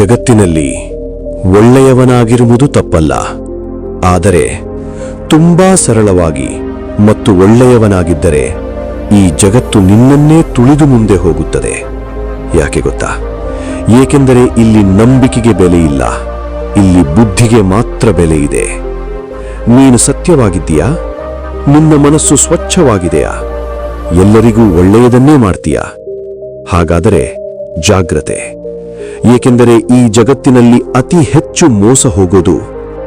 ಜಗತ್ತಿನಲ್ಲಿ ಒಳ್ಳೆಯವನಾಗಿರುವುದು ತಪ್ಪಲ್ಲ. ಆದರೆ ತುಂಬಾ ಸರಳವಾಗಿ ಮತ್ತು ಒಳ್ಳೆಯವನಾಗಿದ್ದರೆ ಈ ಜಗತ್ತು ನಿನ್ನನ್ನೇ ತುಳಿದು ಮುಂದೆ ಹೋಗುತ್ತದೆ. ಯಾಕೆ ಗೊತ್ತಾ? ಏಕೆಂದರೆ ಇಲ್ಲಿ ನಂಬಿಕೆಗೆ ಬೆಲೆ ಇಲ್ಲ ಇಲ್ಲಿ ಬುದ್ಧಿಗೆ ಮಾತ್ರ ಬೆಲೆ ಇದೆ ನೀನು ಸತ್ಯವಾಗಿದ್ದೀಯಾ? ನಿನ್ನ ಮನಸ್ಸು ಸ್ವಚ್ಛವಾಗಿದೆಯಾ? ಎಲ್ಲರಿಗೂ ಒಳ್ಳೆಯದನ್ನೇ ಮಾಡ್ತೀಯಾ? ಹಾಗಾದರೆ ಜಾಗ್ರತೆ. ಏಕೆಂದರೆ ಈ ಜಗತ್ತಿನಲ್ಲಿ ಅತಿ ಹೆಚ್ಚು ಮೋಸ ಹೋಗೋದು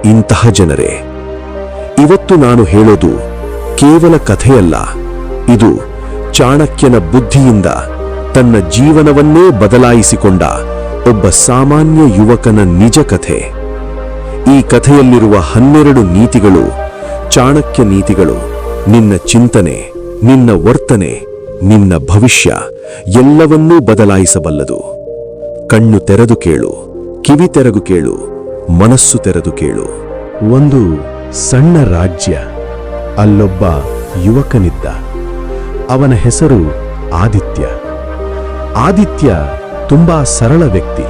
ಇಂತಹ ಜನರೇ. ಇವತ್ತು ನಾನು ಹೇಳೋದು ಕೇವಲ ಕಥೆಯಲ್ಲ. ಇದು ಚಾಣಕ್ಯನ ಬುದ್ಧಿಯಿಂದ ತನ್ನ ಜೀವನವನ್ನೇ ಬದಲಾಯಿಸಿಕೊಂಡ ಒಬ್ಬ ಸಾಮಾನ್ಯ ಯುವಕನ ನಿಜ ಕಥೆ. ಈ ಕಥೆಯಲ್ಲಿರುವ ಹನ್ನೆರಡು ನೀತಿಗಳು ಚಾಣಕ್ಯ ನೀತಿಗಳು. ನಿನ್ನ ಚಿಂತನೆ, ನಿನ್ನ ವರ್ತನೆ, ನಿನ್ನ ಭವಿಷ್ಯ ಎಲ್ಲವನ್ನೂ ಬದಲಾಯಿಸಬಲ್ಲದು. ಕಣ್ಣು ತೆರೆದು ಕೇಳು, ಕಿವಿ ತೆರೆದು ಕೇಳು, ಮನಸ್ಸು ತೆರೆದು ಕೇಳು. ಒಂದು ಸಣ್ಣ ರಾಜ್ಯ, ಅಲ್ಲೊಬ್ಬ ಯುವಕನಿದ್ದ. ಅವನ ಹೆಸರು ಆದಿತ್ಯ. ಆದಿತ್ಯ ತುಂಬಾ ಸರಳ ವ್ಯಕ್ತಿ,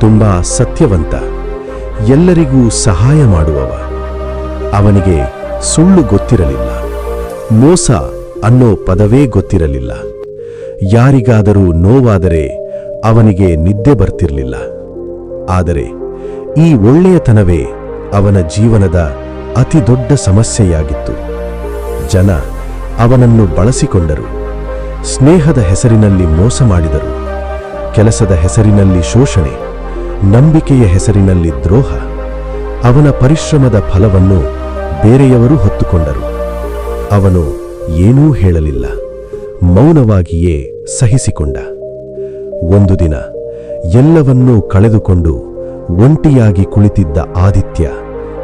ತುಂಬಾ ಸತ್ಯವಂತ, ಎಲ್ಲರಿಗೂ ಸಹಾಯ ಮಾಡುವವ. ಅವನಿಗೆ ಸುಳ್ಳು ಗೊತ್ತಿರಲಿಲ್ಲ, ಮೋಸ ಅನ್ನೋ ಪದವೇ ಗೊತ್ತಿರಲಿಲ್ಲ. ಯಾರಿಗಾದರೂ ನೋವಾದರೆ ಅವನಿಗೆ ನಿದ್ದೆ ಬರ್ತಿರಲಿಲ್ಲ. ಆದರೆ ಈ ಒಳ್ಳೆಯತನವೇ ಅವನ ಜೀವನದ ಅತಿ ದೊಡ್ಡ ಸಮಸ್ಯೆಯಾಗಿತ್ತು. ಜನ ಅವನನ್ನು ಬಳಸಿಕೊಂಡರು. ಸ್ನೇಹದ ಹೆಸರಿನಲ್ಲಿ ಮೋಸ ಮಾಡಿದರು. ಕೆಲಸದ ಹೆಸರಿನಲ್ಲಿ ಶೋಷಣೆ, ನಂಬಿಕೆಯ ಹೆಸರಿನಲ್ಲಿ ದ್ರೋಹ, ಅವನ ಪರಿಶ್ರಮದ ಫಲವನ್ನು ಬೇರೆಯವರು ಹೊತ್ತುಕೊಂಡರು. ಅವನು ಏನೂ ಹೇಳಲಿಲ್ಲ, ಮೌನವಾಗಿಯೇ ಸಹಿಸಿಕೊಂಡ. ಒಂದು ದಿನ ಎಲ್ಲವನ್ನೂ ಕಳೆದುಕೊಂಡು ಒಂಟಿಯಾಗಿ ಕುಳಿತಿದ್ದ ಆದಿತ್ಯ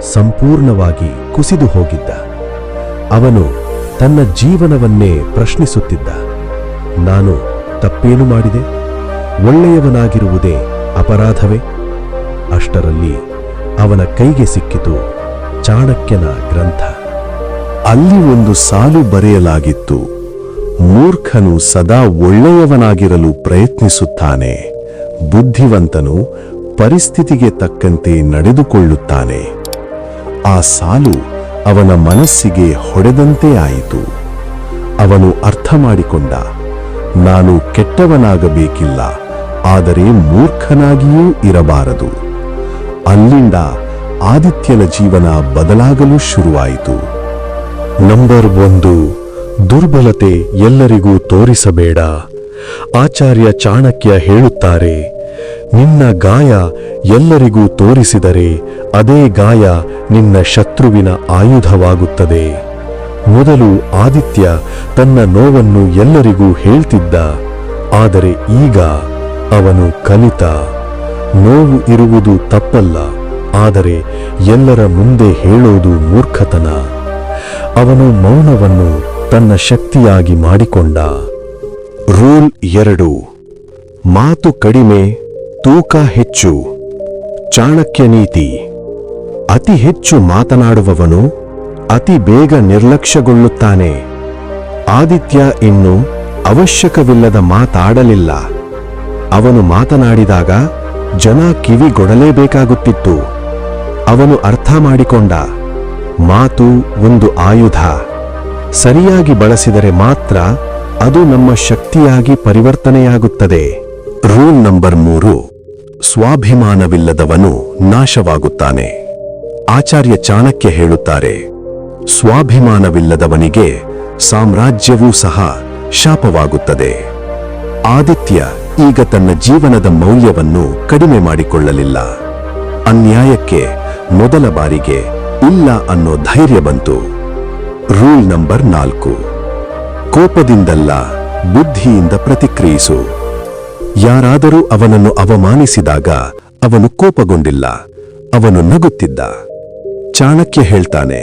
ಸಂಪೂರ್ಣವಾಗಿ ಕುಸಿದು ಹೋಗಿದ್ದ. ಅವನು ತನ್ನ ಜೀವನವನ್ನೇ ಪ್ರಶ್ನಿಸುತ್ತಿದ್ದ. ನಾನು ತಪ್ಪೇನು ಮಾಡಿದೆ? ಒಳ್ಳೆಯವನಾಗಿರುವುದೇ ಅಪರಾಧವೇ? ಅಷ್ಟರಲ್ಲಿ ಅವನ ಕೈಗೆ ಸಿಕ್ಕಿತು ಚಾಣಕ್ಯನ ಗ್ರಂಥ. ಅಲ್ಲಿ ಒಂದು ಸಾಲು ಬರೆಯಲಾಗಿತ್ತು. ಮೂರ್ಖನು ಸದಾ ಒಳ್ಳೆಯವನಾಗಿರಲು ಪ್ರಯತ್ನಿಸುತ್ತಾನೆ. ಬುದ್ಧಿವಂತನು ಪರಿಸ್ಥಿತಿಗೆ ತಕ್ಕಂತೆ ನಡೆದುಕೊಳ್ಳುತ್ತಾನೆ. ಆ ಸಾಲು ಅವನ ಮನಸ್ಸಿಗೆ ಹೊಡೆದಂತೆ ಆಯಿತು. ಅವನು ಅರ್ಥ ಮಾಡಿಕೊಂಡ ನಾನು ಕೆಟ್ಟವನಾಗಬೇಕಿಲ್ಲ, ಆದರೆ ಮೂರ್ಖನಾಗಿಯೂ ಇರಬಾರದು. ಅಲ್ಲಿಂದ ಆದಿತ್ಯನ ಜೀವನ ಬದಲಾಗಲು ಶುರುವಾಯಿತು. ನಂಬರ್ ಒಂದು. ದುರ್ಬಲತೆ ಎಲ್ಲರಿಗೂ ತೋರಿಸಬೇಡ. ಆಚಾರ್ಯ ಚಾಣಕ್ಯ ಹೇಳುತ್ತಾರೆ, ನಿನ್ನ ಗಾಯ ಎಲ್ಲರಿಗೂ ತೋರಿಸಿದರೆ ಅದೇ ಗಾಯ ನಿನ್ನ ಶತ್ರುವಿನ ಆಯುಧವಾಗುತ್ತದೆ. ಮೊದಲು ಆದಿತ್ಯ ತನ್ನ ನೋವನ್ನು ಎಲ್ಲರಿಗೂ ಹೇಳ್ತಿದ್ದ, ಆದರೆ ಈಗ ಅವನು ಕಲಿತ. ನೋವು ಇರುವುದು ತಪ್ಪಲ್ಲ, ಆದರೆ ಎಲ್ಲರ ಮುಂದೆ ಹೇಳೋದು ಮೂರ್ಖತನ. ಅವನು ಮೌನವನ್ನು ತನ್ನ ಶಕ್ತಿಯಾಗಿ ಮಾಡಿಕೊಂಡ. ರೂಲ್ ಎರಡು. ಮಾತು ಕಡಿಮೆ, ತೂಕ ಹೆಚ್ಚು. ಚಾಣಕ್ಯ ನೀತಿ. ಅತಿ ಹೆಚ್ಚು ಮಾತನಾಡುವವನು ಅತಿ ಬೇಗ ನಿರ್ಲಕ್ಷ್ಯಗೊಳ್ಳುತ್ತಾನೆ. ಆದಿತ್ಯ ಇನ್ನು ಅವಶ್ಯಕವಿಲ್ಲದ ಮಾತಾಡಲಿಲ್ಲ. ಅವನು ಮಾತನಾಡಿದಾಗ ಜನ ಕಿವಿಗೊಡಲೇಬೇಕಾಗುತ್ತಿತ್ತು. ಅವನು ಅರ್ಥ ಮಾಡಿಕೊಂಡ. ಮಾತು ಒಂದು ಆಯುಧ. ಸರಿಯಾಗಿ ಬಳಸಿದರೆ ಮಾತ್ರ ಅದು ನಮ್ಮ ಶಕ್ತಿಯಾಗಿ ಪರಿವರ್ತನೆಯಾಗುತ್ತದೆ. ರೂಲ್ ನಂಬರ್ ಮೂರು. ಸ್ವಾಭಿಮಾನವಿಲ್ಲದವನು ನಾಶವಾಗುತ್ತಾನೆ. ಆಚಾರ್ಯ ಚಾಣಕ್ಯ ಹೇಳುತ್ತಾರೆ, ಸ್ವಾಭಿಮಾನವಿಲ್ಲದವನಿಗೆ ಸಾಮ್ರಾಜ್ಯವೂ ಸಹ ಶಾಪವಾಗುತ್ತದೆ. ಆದಿತ್ಯ ಈಗ ತನ್ನ ಜೀವನದ ಮೌಲ್ಯವನ್ನು ಕಡಿಮೆ ಮಾಡಿಕೊಳ್ಳಲಿಲ್ಲ. ಅನ್ಯಾಯಕ್ಕೆ ಮೊದಲ ಬಾರಿಗೆ ಇಲ್ಲ ಅನ್ನೋ ಧೈರ್ಯ ಬಂತು. ರೂಲ್ ನಂಬರ್ ನಾಲ್ಕು. ಕೋಪದಿಂದಲ್ಲ ಬುದ್ಧಿಯಿಂದ ಪ್ರತಿಕ್ರಿಯಿಸು. ಯಾರಾದರೂ ಅವನನ್ನು ಅವಮಾನಿಸಿದಾಗ ಅವನು ಕೋಪಗೊಂಡಿಲ್ಲ, ಅವನು ನಗುತ್ತಿದ್ದ. ಚಾಣಕ್ಯ ಹೇಳ್ತಾನೆ,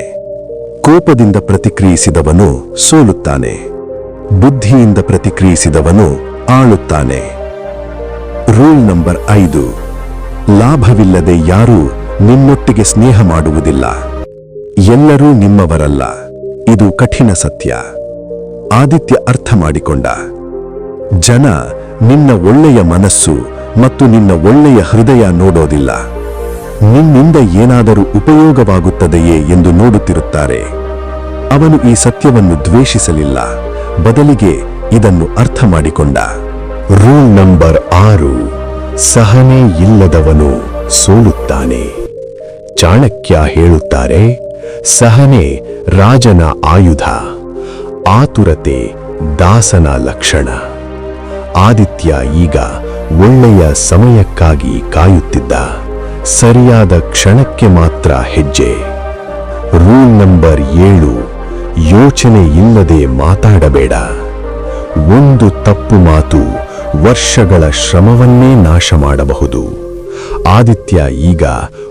ಕೋಪದಿಂದ ಪ್ರತಿಕ್ರಿಯಿಸಿದವನು ಸೋಲುತ್ತಾನೆ, ಬುದ್ಧಿಯಿಂದ ಪ್ರತಿಕ್ರಿಯಿಸಿದವನು ಆಳುತ್ತಾನೆ. ರೂಲ್ ನಂಬರ್ ಐದು. ಲಾಭವಿಲ್ಲದೆ ಯಾರೂ ನಿನ್ನೊಟ್ಟಿಗೆ ಸ್ನೇಹ ಮಾಡುವುದಿಲ್ಲ, ಎಲ್ಲರೂ ನಿಮ್ಮವರಲ್ಲ. ಇದು ಕಠಿಣ ಸತ್ಯ. ಆದಿತ್ಯ ಅರ್ಥ ಮಾಡಿಕೊಂಡ. ಜನ ನಿನ್ನ ಒಳ್ಳೆಯ ಮನಸ್ಸು ಮತ್ತು ನಿನ್ನ ಒಳ್ಳೆಯ ಹೃದಯ ನೋಡೋದಿಲ್ಲ. ನಿನ್ನಿಂದ ಏನಾದರೂ ಉಪಯೋಗವಾಗುತ್ತದೆಯೇ ಎಂದು ನೋಡುತ್ತಿರುತ್ತಾರೆ. ಅವನು ಈ ಸತ್ಯವನ್ನು ದ್ವೇಷಿಸಲಿಲ್ಲ. ಬದಲಿಗೆ ಇದನ್ನು ಅರ್ಥ ಮಾಡಿಕೊಂಡ. ರೂಲ್ ನಂಬರ್ ಆರು. ಸಹನೆ ಇಲ್ಲದವನು ಸೋಲುತ್ತಾನೆ. ಚಾಣಕ್ಯ ಹೇಳುತ್ತಾರೆ ಸಹನೆ ರಾಜನ ಆಯುಧ, ಆತುರತೆ ದಾಸನ ಲಕ್ಷಣ. ಆದಿತ್ಯ ಈಗ ಒಳ್ಳೆಯ ಸಮಯಕ್ಕಾಗಿ ಕಾಯುತ್ತಿದ್ದ, ಸರಿಯಾದ ಕ್ಷಣಕ್ಕೆ ಮಾತ್ರ ಹೆಜ್ಜೆ. ರೂಲ್ ನಂಬರ್ ಏಳು, ಯೋಚನೆ ಇಲ್ಲದೆ ಮಾತಾಡಬೇಡ. ಒಂದು ತಪ್ಪು ಮಾತು ವರ್ಷಗಳ ಶ್ರಮವನ್ನೇ ನಾಶ ಮಾಡಬಹುದು. ಆದಿತ್ಯ ಈಗ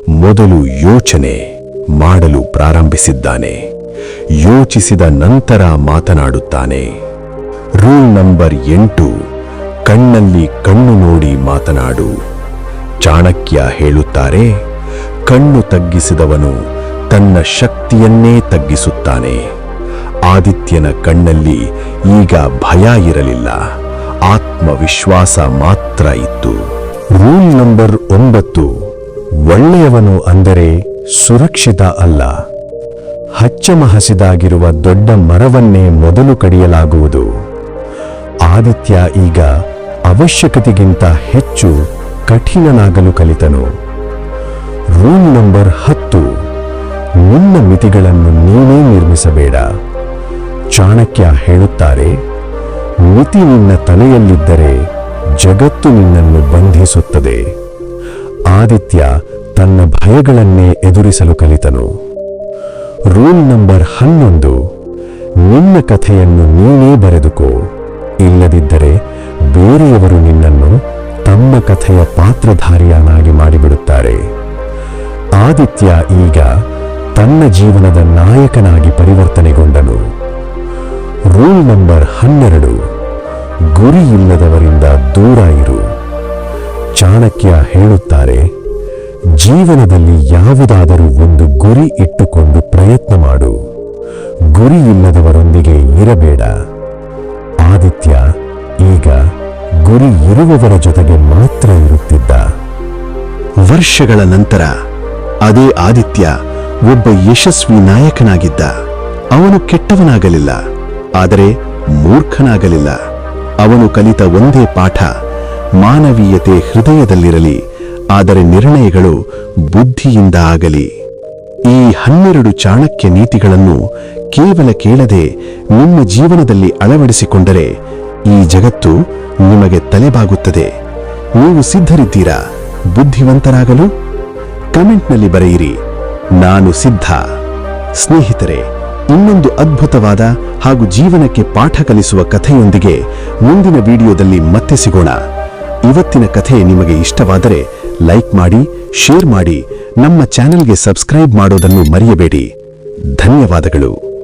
ಮೊದಲು ಯೋಚನೆ. ಮಾಡಲು ಪ್ರಾರಂಭಿಸಿದ್ದಾನೆ. ಯೋಚಿಸಿದ ನಂತರ ಮಾತನಾಡುತ್ತಾನೆ. ರೂಲ್ ನಂಬರ್ ಎಂಟು, ಕಣ್ಣಲ್ಲಿ ಕಣ್ಣು ನೋಡಿ ಮಾತನಾಡು. ಚಾಣಕ್ಯ ಹೇಳುತ್ತಾರೆ, ಕಣ್ಣು ತಗ್ಗಿಸಿದವನು ತನ್ನ ಶಕ್ತಿಯನ್ನೇ ತಗ್ಗಿಸುತ್ತಾನೆ. ಆದಿತ್ಯನ ಕಣ್ಣಲ್ಲಿ ಈಗ ಭಯ ಇರಲಿಲ್ಲ, ಆತ್ಮವಿಶ್ವಾಸ ಮಾತ್ರ ಇತ್ತು. ರೂಲ್ ನಂಬರ್ ಒಂಬತ್ತು, ಒಳ್ಳೆಯವನು ಅಂದರೆ ಸುರಕ್ಷಿತ ಅಲ್ಲ. ಹಚ್ಚಮ ಹಸಿದಾಗಿರುವ ದೊಡ್ಡ ಮರವನ್ನೇ ಮೊದಲು ಕಡಿಯಲಾಗುವುದು. ಆದಿತ್ಯ ಈಗ ಅವಶ್ಯಕತೆಗಿಂತ ಹೆಚ್ಚು ಕಠಿಣನಾಗಲು ಕಲಿತನು. ರೂಮ್ ನಂಬರ್ ಹತ್ತು. ನಿನ್ನ ಮಿತಿಗಳನ್ನು ನೀನೇ ನಿರ್ಮಿಸಬೇಡ. ಚಾಣಕ್ಯ ಹೇಳುತ್ತಾರೆ, ಮಿತಿ ನಿನ್ನ ತಲೆಯಲ್ಲಿದ್ದರೆ ಜಗತ್ತು ನಿನ್ನನ್ನು ಬಂಧಿಸುತ್ತದೆ. ಆದಿತ್ಯ ತನ್ನ ಭಯಗಳನ್ನೇ ಎದುರಿಸಲು ಕಲಿತನು. ರೂಲ್ ನಂಬರ್ ಹನ್ನೊಂದು, ನಿನ್ನ ಕಥೆಯನ್ನು ನೀನೇ ಬರೆದುಕೋ. ಇಲ್ಲದಿದ್ದರೆ ಬೇರೆಯವರು ನಿನ್ನನ್ನು ತಮ್ಮ ಕಥೆಯ ಪಾತ್ರಧಾರಿಯನ್ನಾಗಿ ಮಾಡಿಬಿಡುತ್ತಾರೆ. ಆದಿತ್ಯ ಈಗ ತನ್ನ ಜೀವನದ ನಾಯಕನಾಗಿ ಪರಿವರ್ತನೆಗೊಂಡನು. ರೂಲ್ ನಂಬರ್ ಹನ್ನೆರಡು, ಗುರಿ ಇಲ್ಲದವರಿಂದ ದೂರ ಇರು. ಚಾಣಕ್ಯ ಹೇಳುತ್ತಾರೆ ಜೀವನದಲ್ಲಿ ಯಾವುದಾದರೂ ಒಂದು ಗುರಿ ಇಟ್ಟುಕೊಂಡು ಪ್ರಯತ್ನ ಮಾಡು. ಗುರಿ ಇಲ್ಲದವರೊಂದಿಗೆ ಇರಬೇಡ. ಆದಿತ್ಯ, ಈಗ ಗುರಿ ಇರುವವರ ಜೊತೆಗೆ ಮಾತ್ರ ಇರುತ್ತಿದ್ದ. ವರ್ಷಗಳ ನಂತರ ಅದೇ ಆದಿತ್ಯ ಒಬ್ಬ ಯಶಸ್ವಿ ನಾಯಕನಾಗಿದ್ದ. ಅವನು ಕೆಟ್ಟವನಾಗಲಿಲ್ಲ, ಆದರೆ ಮೂರ್ಖನಾಗಲಿಲ್ಲ. ಅವನು ಕಲಿತ ಒಂದೇ ಪಾಠ ಮಾನವೀಯತೆ ಹೃದಯದಲ್ಲಿರಲಿ. ಆದರೆ ನಿರ್ಣಯಗಳು ಬುದ್ಧಿಯಿಂದ ಆಗಲಿ. ಈ ಹನ್ನೆರಡು ಚಾಣಕ್ಯ ನೀತಿಗಳನ್ನು ಕೇವಲ ಕೇಳದೆ ನಿಮ್ಮ ಜೀವನದಲ್ಲಿ ಅಳವಡಿಸಿಕೊಂಡರೆ ಈ ಜಗತ್ತು ನಿಮಗೆ ತಲೆಬಾಗುತ್ತದೆ. ನೀವು ಸಿದ್ಧರಿದ್ದೀರಾ? ಬುದ್ಧಿವಂತರಾಗಲು? ಕಮೆಂಟ್ನಲ್ಲಿ ಬರೆಯಿರಿ. ನಾನು ಸಿದ್ಧ. ಸ್ನೇಹಿತರೆ, ಇನ್ನೊಂದು ಅದ್ಭುತವಾದ ಹಾಗೂ ಜೀವನಕ್ಕೆ ಪಾಠ ಕಲಿಸುವ ಕಥೆಯೊಂದಿಗೆ ಮುಂದಿನ ವಿಡಿಯೋದಲ್ಲಿ ಮತ್ತೆ ಸಿಗೋಣ. ಇವತ್ತಿನ ಕಥೆ ನಿಮಗೆ ಇಷ್ಟವಾದರೆ ಲೈಕ್ ಮಾಡಿ ಶೇರ್ ಮಾಡಿ ನಮ್ಮ ಚಾನೆಲ್ಗೆ ಸಬ್ಸ್ಕ್ರೈಬ್ ಮಾಡೋದನ್ನು ಮರೆಯಬೇಡಿ. ಧನ್ಯವಾದಗಳು.